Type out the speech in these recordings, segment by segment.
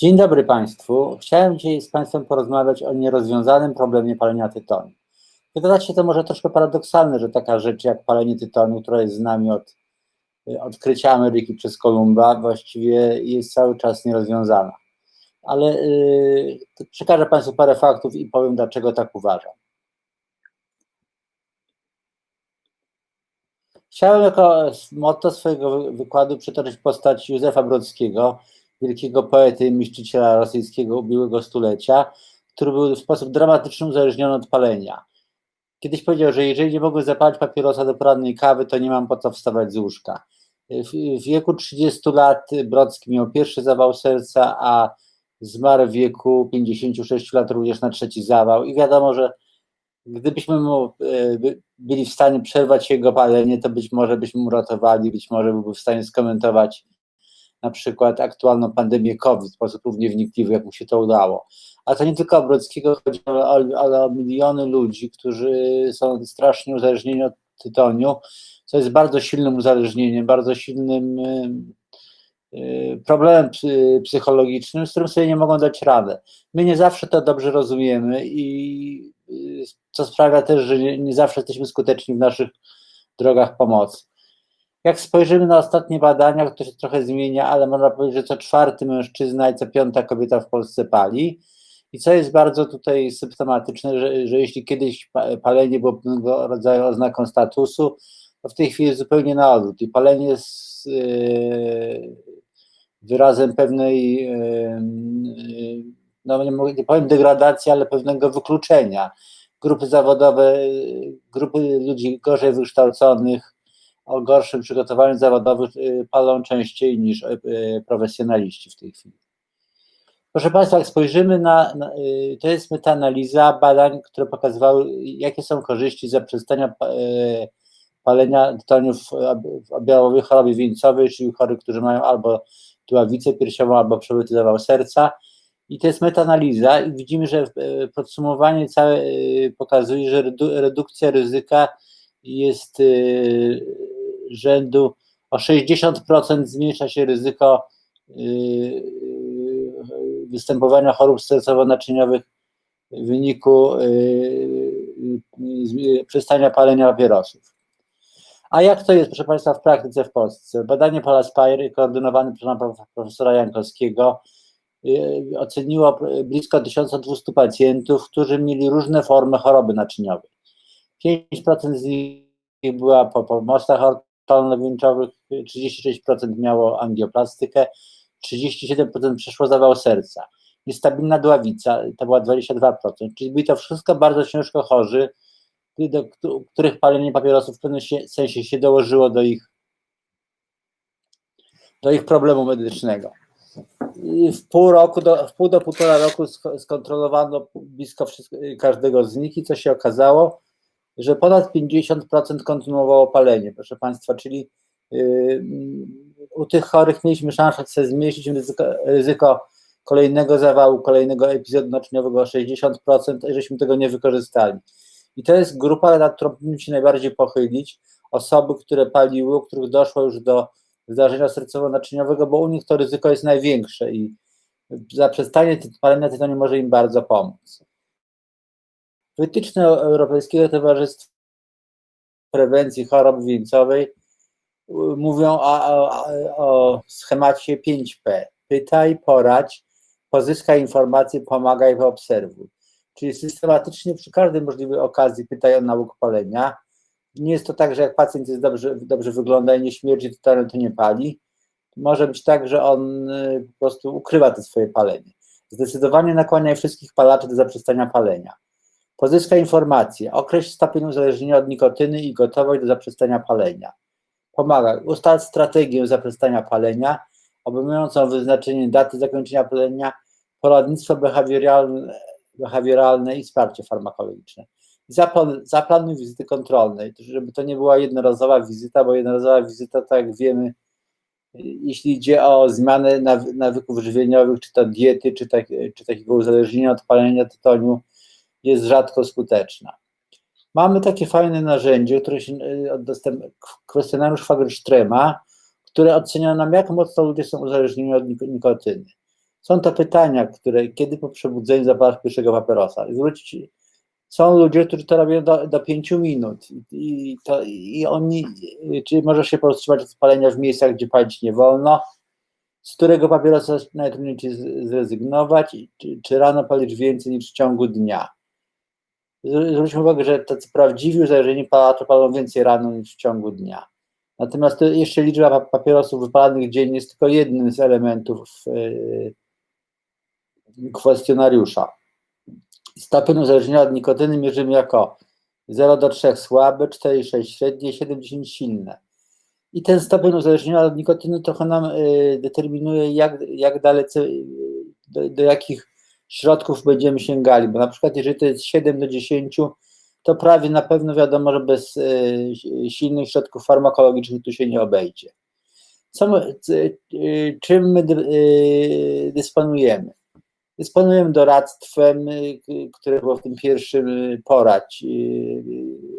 Dzień dobry Państwu. Chciałem dzisiaj z Państwem porozmawiać o nierozwiązanym problemie palenia tytoniu. Wydawać się to może troszkę paradoksalne, że taka rzecz jak palenie tytoniu, która jest z nami od y, odkrycia Ameryki przez Kolumba, właściwie jest cały czas nierozwiązana. Ale yy, przekażę Państwu parę faktów i powiem, dlaczego tak uważam. Chciałem jako motto swojego wykładu przytoczyć postać Józefa Brodskiego, wielkiego poety i myśliciela rosyjskiego ubiegłego stulecia, który był w sposób dramatyczny uzależniony od palenia. Kiedyś powiedział, że jeżeli nie mogę zapalić papierosa do porannej kawy, to nie mam po co wstawać z łóżka. W, w wieku 30 lat Brodski miał pierwszy zawał serca, a zmarł w wieku 56 lat również na trzeci zawał i wiadomo, że gdybyśmy mu e, byli w stanie przerwać jego palenie, to być może byśmy mu ratowali, być może byłby w stanie skomentować na przykład aktualną pandemię COVID w sposób równie wnikliwy, jak mu się to udało. A to nie tylko o Brodskiego chodzi, ale o miliony ludzi, którzy są strasznie uzależnieni od tytoniu, co jest bardzo silnym uzależnieniem, bardzo silnym y, problemem psychologicznym, z którym sobie nie mogą dać radę. My nie zawsze to dobrze rozumiemy i y, co sprawia też, że nie zawsze jesteśmy skuteczni w naszych drogach pomocy. Jak spojrzymy na ostatnie badania, to się trochę zmienia, ale można powiedzieć, że co czwarty mężczyzna i co piąta kobieta w Polsce pali. I co jest bardzo tutaj symptomatyczne, że, że jeśli kiedyś palenie było pewnego rodzaju oznaką statusu, to w tej chwili jest zupełnie na odwrót. I palenie jest yy, wyrazem pewnej, yy, no nie, nie powiem degradacji, ale pewnego wykluczenia. Grupy zawodowe, grupy ludzi gorzej wykształconych, o gorszym przygotowaniu zawodowym y, palą częściej niż y, profesjonaliści w tej chwili. Proszę Państwa, jak spojrzymy na, na y, to jest metaanaliza badań, które pokazywały, jakie są korzyści zaprzestania palenia tytoniu w objawowej chorobie wieńcowej, czyli chorych, którzy mają albo tuławicę piersiową, albo przebyty zawał serca. I to jest metaanaliza i widzimy, że podsumowanie całe pokazuje, że redukcja ryzyka jest rzędu o 60% zmniejsza się ryzyko yy, występowania chorób sercowo-naczyniowych w wyniku yy, przestania palenia papierosów. A jak to jest, proszę Państwa, w praktyce w Polsce? Badanie Palaspire, koordynowane przez profesora Jankowskiego, oceniło blisko 1200 pacjentów, którzy mieli różne formy choroby naczyniowej. 5% z nich była po pomostach palnowieńczowych 36% miało angioplastykę, 37% przeszło zawał serca. Niestabilna dławica to była 22%, czyli byli to wszystko bardzo ciężko chorzy, do których palenie papierosów w pewnym sensie się dołożyło do ich, do ich problemu medycznego. I w pół roku, do, w pół do półtora roku skontrolowano blisko każdego z nich i co się okazało, że ponad 50% kontynuowało palenie, proszę Państwa, czyli yy, u tych chorych mieliśmy szansę sobie zmniejszyć ryzyko, ryzyko kolejnego zawału, kolejnego epizodu naczyniowego o 60%, i żeśmy tego nie wykorzystali. I to jest grupa, nad którą powinniśmy się najbardziej pochylić, osoby, które paliły, u których doszło już do zdarzenia sercowo-naczyniowego, bo u nich to ryzyko jest największe i zaprzestanie palenia tytoniu może im bardzo pomóc. Wytyczne Europejskiego Towarzystwa Prewencji Chorób Wieńcowej y, mówią o, o, o schemacie 5P. Pytaj, poradź, pozyskaj informacje, pomagaj, wyobserwuj. Czyli systematycznie przy każdej możliwej okazji pytaj o nauk palenia. Nie jest to tak, że jak pacjent jest dobrze, dobrze wygląda i nie śmierdzi, to, to nie pali. Może być tak, że on y, po prostu ukrywa to swoje palenie. Zdecydowanie nakłaniaj wszystkich palaczy do zaprzestania palenia. Pozyskaj informacje, określ stopień uzależnienia od nikotyny i gotowość do zaprzestania palenia. Pomagaj, ustal strategię zaprzestania palenia, obejmującą wyznaczenie daty zakończenia palenia, poradnictwo behawioralne, behawioralne i wsparcie farmakologiczne. Zaplan, zaplanuj wizyty kontrolne, żeby to nie była jednorazowa wizyta, bo jednorazowa wizyta, tak jak wiemy, jeśli idzie o zmianę nawyków żywieniowych, czy to diety, czy, tak, czy takiego uzależnienia od palenia tytoniu, jest rzadko skuteczna. Mamy takie fajne narzędzie, które się y, kwestionariusz Fagerstrema, które ocenia nam, jak mocno ludzie są uzależnieni od nikotyny. Są to pytania, które kiedy po przebudzeniu zapalasz pierwszego papierosa? Zwrócić, są ludzie, którzy to robią do, do 5 minut i, to, i oni, czy możesz się powstrzymać od spalenia w miejscach, gdzie palić nie wolno, z którego papierosa najtrudniej ci zrezygnować, czy, czy rano palisz więcej niż w ciągu dnia. Zwróćmy uwagę, że tacy prawdziwi uzależnieni palacze palą więcej rano niż w ciągu dnia. Natomiast to jeszcze liczba papierosów wypalanych dziennie jest tylko jednym z elementów yy, kwestionariusza. Stopień uzależnienia od nikotyny mierzymy jako 0 do 3 słabe, 4,6 średnie, 7,10 silne. I ten stopień uzależnienia od nikotyny trochę nam y, determinuje, jak, jak dalece, y, do, do, jakich środków będziemy sięgali, bo na przykład jeżeli to jest 7 do 10, to prawie na pewno wiadomo, że bez y, silnych środków farmakologicznych tu się nie obejdzie. Co my, czym my dysponujemy? Dysponujemy doradztwem, które było w tym pierwszym porać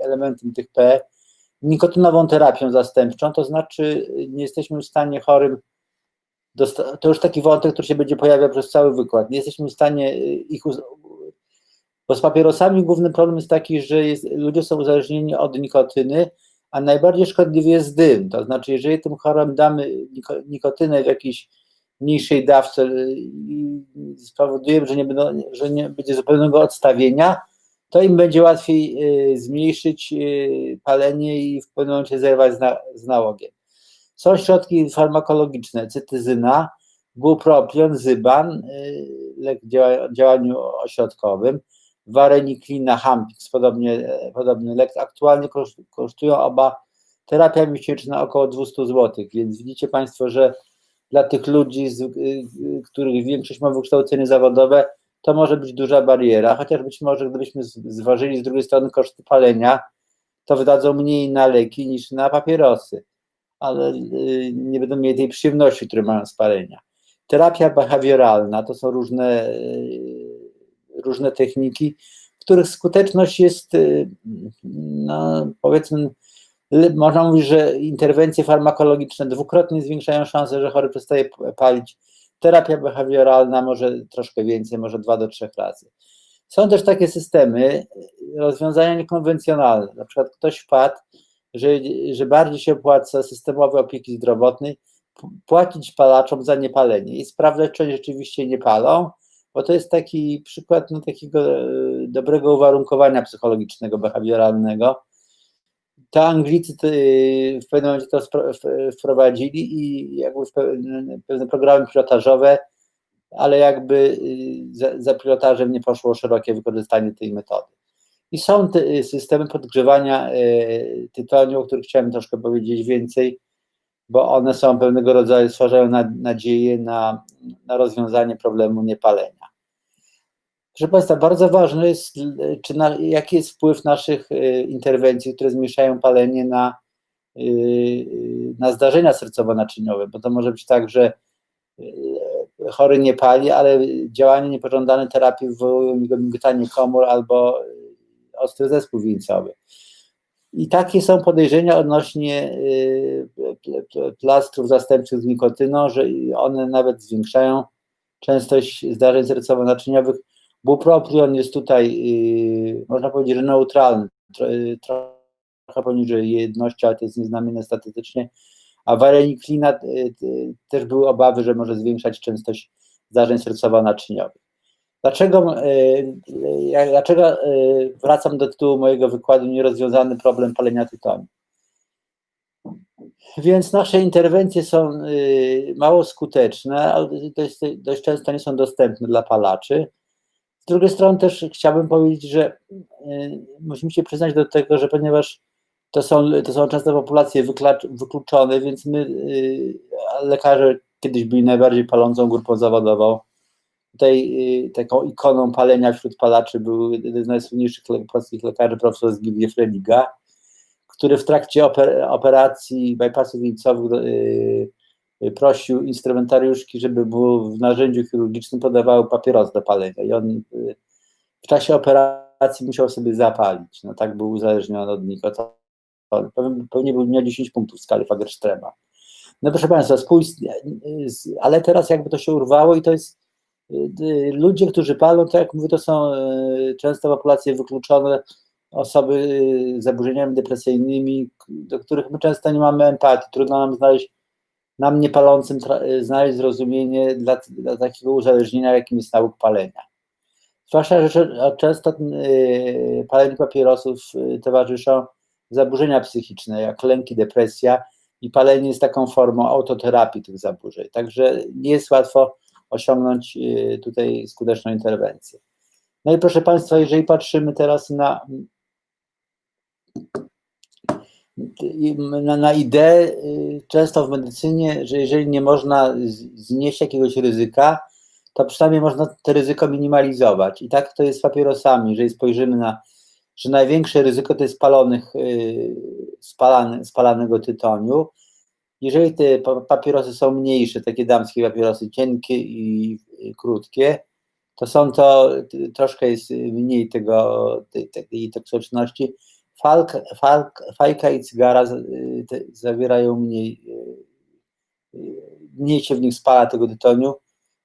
elementem tych P, nikotynową terapią zastępczą, to znaczy nie jesteśmy w stanie chorym, to już taki wątek, który się będzie pojawiał przez cały wykład, nie jesteśmy w stanie ich, bo z papierosami główny problem jest taki, że jest, ludzie są uzależnieni od nikotyny, a najbardziej szkodliwy jest dym, to znaczy jeżeli tym chorym damy nikotynę w jakiejś mniejszej dawce i spowodujemy, że nie, będą, że nie będzie zupełnego odstawienia, to im będzie łatwiej y, zmniejszyć y, palenie i w pewnym momencie zerwać z nałogiem. Są środki farmakologiczne, cytyzyna, bupropion, zyban, y, lek w działaniu ośrodkowym, wareniklina, hampix, podobnie, podobny lek. Aktualnie kosztują oba terapia miesięczna około 200 zł, więc widzicie Państwo, że dla tych ludzi, z, których większość ma wykształcenie zawodowe, to może być duża bariera, chociaż być może gdybyśmy zważyli z drugiej strony koszty palenia, to wydadzą mniej na leki niż na papierosy, ale y, nie będą mieli tej przyjemności, które mają z palenia. Terapia behawioralna to są różne, y, różne techniki, których skuteczność jest, y, no, powiedzmy, można mówić, że interwencje farmakologiczne dwukrotnie zwiększają szanse, że chory przestaje palić Terapia behawioralna może troszkę więcej, może dwa do trzech razy. Są też takie systemy, rozwiązania niekonwencjonalne. Na przykład ktoś wpadł, że, że bardziej się opłaca systemowej opieki zdrowotnej płacić palaczom za niepalenie i sprawdzać, czy oni rzeczywiście nie palą, bo to jest taki przykład no, takiego e, dobrego uwarunkowania psychologicznego, behawioralnego, to Anglicy w pewnym momencie to wprowadzili i jakby pewne programy pilotażowe, ale jakby y, za, za pilotażem nie poszło szerokie wykorzystanie tej metody. I są te y, systemy podgrzewania y, tytoniu, o których chciałem troszkę powiedzieć więcej, bo one są pewnego rodzaju, stwarzają nadzieję na, na rozwiązanie problemu niepalenia. Proszę Państwa, bardzo ważne jest, czy na, jaki jest wpływ naszych y, interwencji, które zmniejszają palenie na, y, y, na zdarzenia sercowo-naczyniowe, bo to może być tak, że chory nie pali, ale działanie niepożądane terapii wywołują migotanie komór albo ostry zespół wieńcowy. I takie są podejrzenia odnośnie plastrów zastępczych z nikotyną, że one nawet zwiększają częstość zdarzeń sercowo-naczyniowych, Bupropion jest tutaj, yy, można powiedzieć, że neutralny, trochę poniżej jedności, ale to jest nieznamienne statystycznie, a wareniklina też były obawy, że może zwiększać częstość zdarzeń sercowo-naczyniowych. Dlaczego, dlaczego wracam do tytułu mojego wykładu nierozwiązany problem palenia tytoniu? Więc nasze interwencje są mało skuteczne, ale dość, dość często nie są dostępne dla palaczy. Z drugiej strony też chciałbym powiedzieć, że musimy się przyznać do tego, że ponieważ to są, to są często populacje wykluczone, więc my, lekarze kiedyś byli najbardziej palącą grupą zawodową. Tutaj y, taką ikoną palenia wśród palaczy był jeden z najsłynniejszych polskich lekarzy, profesor Zbigniew Religa, który w trakcie oper, operacji bypassów wieńcowych Y, prosił instrumentariuszki, żeby było w narzędziu chirurgicznym podawały papieros do palenia i on y, w czasie operacji musiał sobie zapalić. No tak był uzależniony od nikotonu. Pewnie był miał 10 punktów w skali Fagerstrema. No proszę Państwa, spójrz, ale teraz jakby to się urwało i to jest y, ludzie, którzy palą, tak jak mówię, to są y, często populacje wykluczone, osoby y, z zaburzeniami depresyjnymi, do których my często nie mamy empatii. Trudno nam znaleźć, nam niepalącym, znaleźć zrozumienie dla, dla takiego uzależnienia, jakim jest nauk palenia. Zwłaszcza, że często paleniu papierosów towarzyszą zaburzenia psychiczne, jak lęki, depresja i palenie jest taką formą autoterapii tych zaburzeń. Także nie jest łatwo osiągnąć y, tutaj skuteczną interwencję. No i proszę Państwa, jeżeli patrzymy teraz na, na, na ideę, y, często w medycynie, że jeżeli nie można znieść jakiegoś ryzyka, to przynajmniej można to ryzyko minimalizować. I tak to jest z papierosami. Jeżeli spojrzymy na, że największe ryzyko to jest spalonych, y, spalany, spalanego tytoniu, jeżeli te papierosy są mniejsze, takie damskie papierosy, cienkie i krótkie, to są to, troszkę jest mniej tego, tej, tej toksyczności. Falk, falk, fajka i cygara zawierają mniej, mniej się w nich spala tego tytoniu.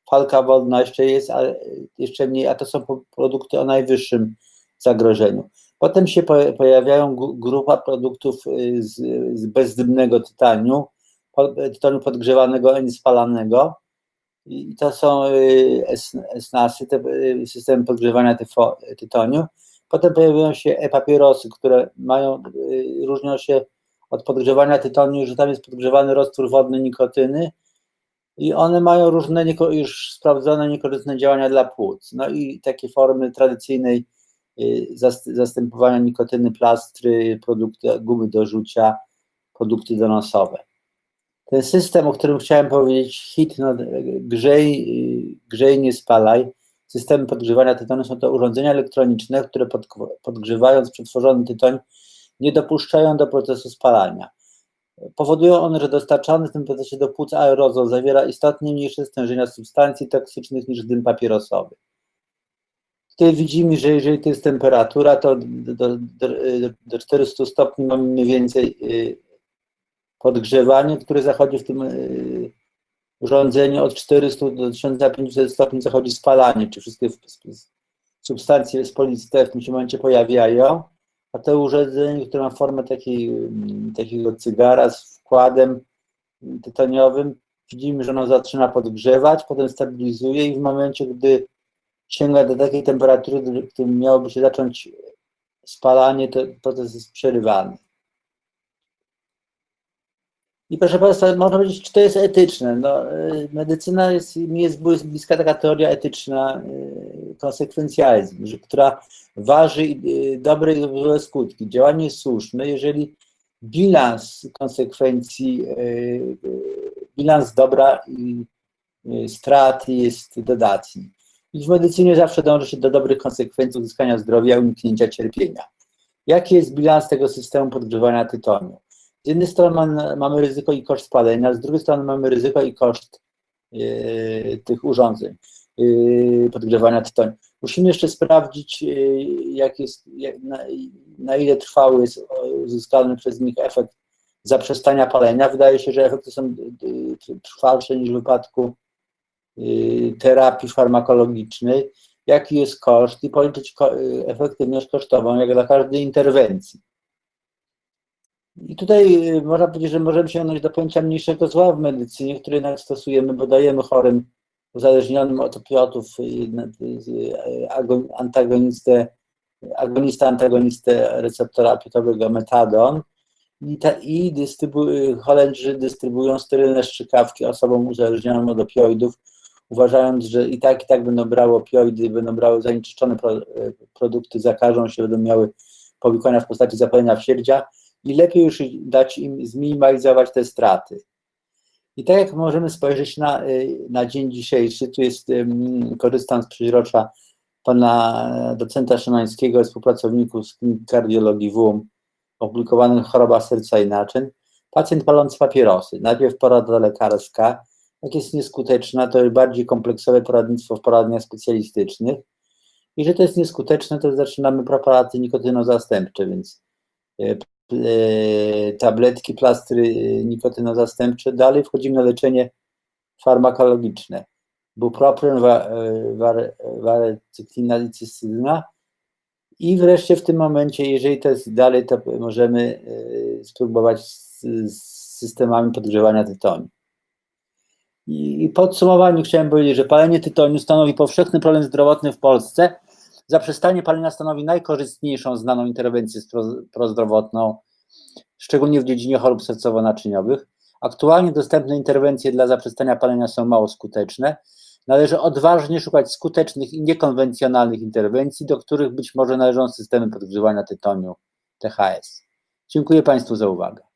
Falka wodna jeszcze jest, ale jeszcze mniej, a to są produkty o najwyższym zagrożeniu. Potem się pojawiają grupa produktów z, z bezdymnego tytaniu, tytoniu podgrzewanego, a nie spalanego. I to są y, esnasy, te y, systemy podgrzewania tytoniu. Potem pojawiają się e-papierosy, które mają, y, różnią się od podgrzewania tytoniu, że tam jest podgrzewany roztwór wodny nikotyny i one mają różne już sprawdzone niekorzystne działania dla płuc. No i takie formy tradycyjnej zastępowania nikotyny, plastry, produkty, gumy do rzucia, produkty donosowe ten system, o którym chciałem powiedzieć, hit, no, grzej, grzej, nie spalaj, systemy podgrzewania tytonu są to urządzenia elektroniczne, które pod, podgrzewając przetworzony tytoń nie dopuszczają do procesu spalania. Powodują one, że dostarczany w tym procesie do płuc aerozol zawiera istotnie mniejsze stężenia substancji toksycznych niż dym papierosowy. Tutaj widzimy, że jeżeli to jest temperatura, to do, do, do 400 stopni mamy mniej więcej y, podgrzewanie, które zachodzi w tym y, urządzeniu od 400 do 1500 stopni zachodzi spalanie, czy wszystkie substancje spoliste w tym się momencie pojawiają, a to urządzenie, które ma formę mm, takiego cygara z wkładem tytoniowym, widzimy, że ono zaczyna podgrzewać, potem stabilizuje i w momencie, gdy sięga do takiej temperatury, w którym miałoby się zacząć spalanie, to proces jest przerywany. I proszę Państwa, można powiedzieć, czy to jest etyczne. No, y, medycyna jest, mi jest bliska taka teoria etyczna, y, konsekwencjalizm, która waży y, dobre i złe skutki. Działanie jest słuszne, jeżeli bilans konsekwencji, bilans dobra i strat jest dodatni. I w medycynie zawsze dąży się do dobrych konsekwencji uzyskania zdrowia, uniknięcia cierpienia. Jaki jest bilans tego systemu podgrzewania tytoniu? Z jednej strony mamy ryzyko i koszt spalenia, z drugiej strony mamy ryzyko i koszt yy, tych urządzeń yy, podgrzewania tytoniu. Musimy jeszcze sprawdzić, yy, jak jest, jak, na, na, ile trwały jest uzyskany przez nich efekt zaprzestania palenia. Wydaje się, że efekty są trwalsze niż w wypadku terapii farmakologicznej. Jaki jest koszt i policzyć efektywność kosztową, jak dla każdej interwencji. I tutaj y, można powiedzieć, że możemy sięgnąć do pojęcia mniejszego zła w medycynie, które jednak stosujemy, bo dajemy chorym uzależnionym od opiatów y, y, antagonistę, agonista, antagonistę receptora opiatowego metadon i, ta, i dystrybu, Holendrzy dystrybuują sterylne strzykawki osobom uzależnionym od opioidów, uważając, że i tak, i tak będą brały opioidy, będą brały zanieczyszczone pro, produkty, zakażą się, będą miały powikłania w postaci zapalenia wsierdzia, i lepiej już dać im zminimalizować te straty. I tak jak możemy spojrzeć na, y, na dzień dzisiejszy, tu jest, korzystam z przeźrocza pana docenta Szymańskiego, współpracowników z kardiologii WUM, opublikowanym choroba serca i naczyń, pacjent palący papierosy. Najpierw porada lekarska, jak jest nieskuteczna, to bardziej kompleksowe poradnictwo w poradniach specjalistycznych. I że to jest nieskuteczne, to zaczynamy preparaty nikotynozastępcze, więc y, tabletki, plastry nikotynozastępcze. Dalej wchodzimy na leczenie farmakologiczne. bupropion, e, ware- warecyklina i cystyna. I wreszcie w tym momencie, jeżeli to jest dalej, to możemy e, spróbować z, z systemami podgrzewania tytoniu. I, I podsumowaniu chciałem powiedzieć, że palenie tytoniu stanowi powszechny problem zdrowotny w Polsce. Zaprzestanie palenia stanowi najkorzystniejszą znaną interwencję prozdrowotną, szczególnie w dziedzinie chorób sercowo-naczyniowych. Aktualnie dostępne interwencje dla zaprzestania palenia są mało skuteczne. Należy odważnie szukać skutecznych i niekonwencjonalnych interwencji, do których być może należą systemy podgrzewania tytoniu THS. Dziękuję Państwu za uwagę.